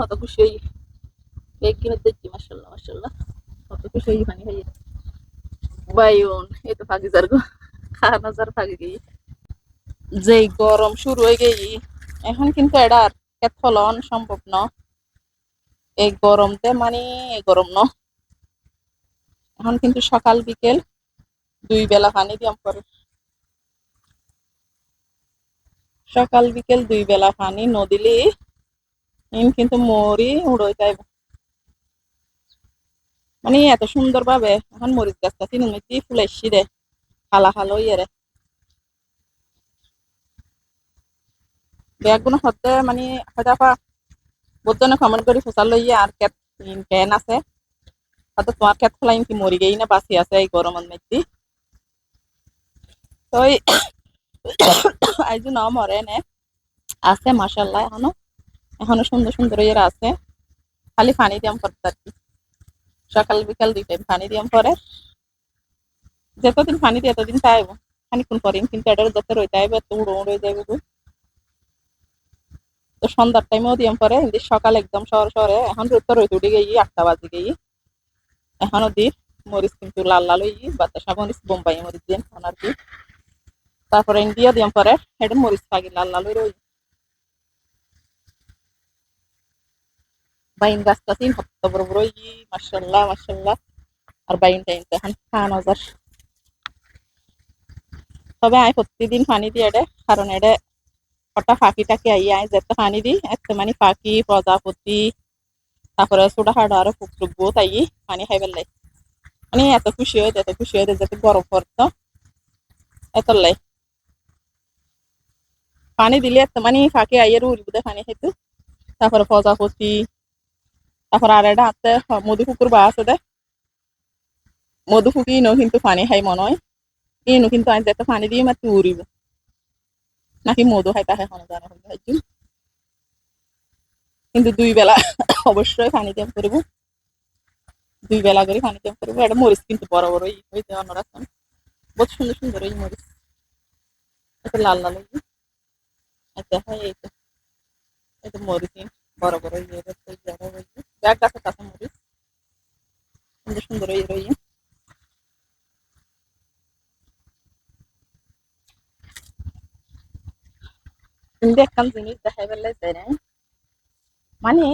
কত খুশি হই এক কিনে দেখছি মাসাল্লাহ মাসাল্লাহ কত খুশি হই পানি খাইয়ে বাইন তো ফাঁকি যার গো। যার ফাঁকি গিয়ে যেই গরম শুরু হয়ে গেই, এখন কিন্তু এটা আর ফলন সম্ভব ন। এই গরমতে মানে এই গরম ন। এখন কিন্তু সকাল, বিকেল, দুই বেলা পানি দিয়াম করে সকাল, বিকেল, দুই বেলা পানি, নদিলে ইন কিন্তু মরি উড়ে যাইব। মানে এত সুন্দর ভাবে এখন মরিচ গাছটা তিন মিটি ফুলাইছি দে খালা খালো ইয়ে বেগগুলো হতে মানে হয়তো আপা বুদ্ধনে কমেন্ট করে ফসল লইয়ে আর কেট কেন আছে। হয়তো তোমার ক্ষেত খোলা কি মরি গেই না, বাঁচি আছে এই গরমের মধ্যে। তো আইজ ন মরে নে। আছে মাসাল্লাহ এখনও। এখনও সুন্দর সুন্দর ইয়ের আছে। খালি পানি দিয়াম করতে আর কি সকাল, বিকাল দুই টাইম পানি দিয়াম পরে। যতদিন পানি দিয়ে এতদিন চাইব খানিক্ষণ করিম কিন্তু এটার যত রইতে আইব, এত উড়ো উড়ে যাইব তো সন্ধ্যার টাইমেও দিয়াম পরে। সকাল একদম শহর, শহরে। এখন রোদ তো রইতে উঠে গেই, আটটা বাজে গেই। এখনও দি মরিচ কিন্তু লাল লাল হই বাতাসা মরিচ, বোম্বাই মরিচ দিন আর কি। তারপরে ইন্ডিয়া দিয়াম পরে। এটা মরিচ পাগি লাল লাল হয়ে রই বাইন গাছটা তিন হপ্তাহ বড় বড় ই মাসাল্লাহ মাসাল্লাহ আর বাইন টাইম তো এখন খান হাজার তবে আয় প্রতিদিন পানি দিই এটা কারণ এটা কটা ফাঁকি টাকি আই আয় যেতে পানি দিই এত মানে পাখি প্রজাপতি তারপরে ছোটা খাটো আরও ফুক টুকবো তাই পানি খাইবার লাই মানে এত খুশি হয় এত খুশি হয় যাতে গরম পড়তো এত লাই পানি দিলে এত মানে ফাঁকি আইয়ের উড়বুদে পানি খাইতো। তারপরে প্রজাপতি তারপর আর একটা হাতে মধু পুকুর বা আছে দে মধু ফুকি ইনো কিন্তু পানি খাই মনে হয় ইনো কিন্তু আজ যেতে পানি দিয়ে মাত্র উড়িব নাকি মধু খাই তাকে কোনো জানা হল কিন্তু দুই বেলা অবশ্যই পানি দেম করব দুই বেলা করে পানি দেম করব এটা মরিচ কিন্তু বড় বড় ই হইতে অন্যরকম বহুত সুন্দর সুন্দর এই মরিচ এটা লাল লাল এটা হয় এইটা এটা মরিচ বড় বড় ইয়ে ব্যাগ গাছে কাছে মরিচ। সুন্দর সুন্দর রইয়ে। কিন্তু জিনিস দেখাই না মানে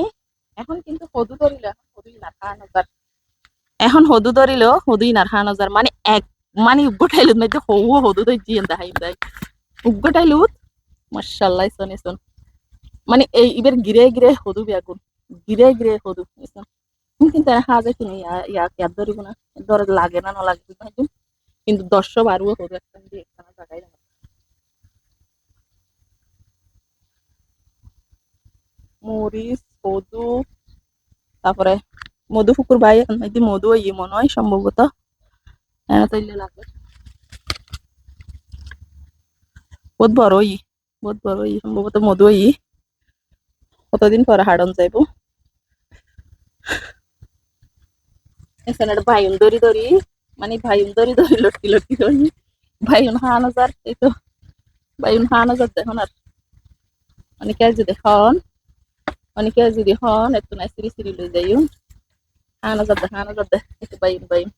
এখন কিন্তু হদু ধরিল, এখন হদুই না খাওয়ানো যার এখন হদু ধরিল, হদুই না খাওয়ানো যার মানে এক মানে উগ্গটাইল মধ্যে হৌ হদু ধর জিয়ে দেখাই যায়। উগ্গটাইল মার্শাল্লাহ শোন শোন। মানে এই এবার গিরে গিরে হদু বেগুন গিরে গিরে হদু কিন্তু হাজে কিনে ইয়াক ইয়াদ ধরিব না ধর লাগে না না না কিন্তু দশ বারো হদু একটা দিয়ে একখানা জায়গায় মরিচ কদু তারপরে মধু পুকুর ভাই মধু ইয়ে মনে হয় সম্ভবত তৈলে লাগে বহুত বড় ই বহুত বড় ই সম্ভবত মধু ই কতদিন পরে হাডন যাইব এখানে একটা ভাইন দড়ি দড়ি মানে ভাইন দড়ি দড়ি লটকি লটকি দড়ি ভাইন হান হাজার, এই তো। ভাইন হান হাজার দেখুন আর। অনেকে যদি হন অনেকে যদি হন একটু না সিঁড়ি সিঁড়ি লই যাইও হানা যাবে হানা যাবে একটু বাইম বাইম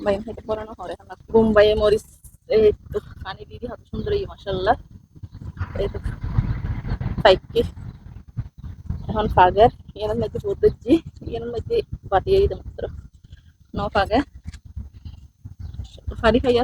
বাইম খাইতে পড়ানো হরে, হানা বোম্বাইয়ে মরিচ, এই তো পানি দিদি হাত সুন্দর এই মাসাল্লাহ এই তো। সাইকি ನೋಡ್ಪಾಗ ಏನನ್ ಮೈತಿ ಉದ್ದಜ್ಜಿ ಏನನ್ ಮೈತಿ ಬಾತಿಯ ಇದು ಮಾಡ್ತಾರೆ ನೋಡ್ಪಾಗ ಫರಿ ಕೈಯ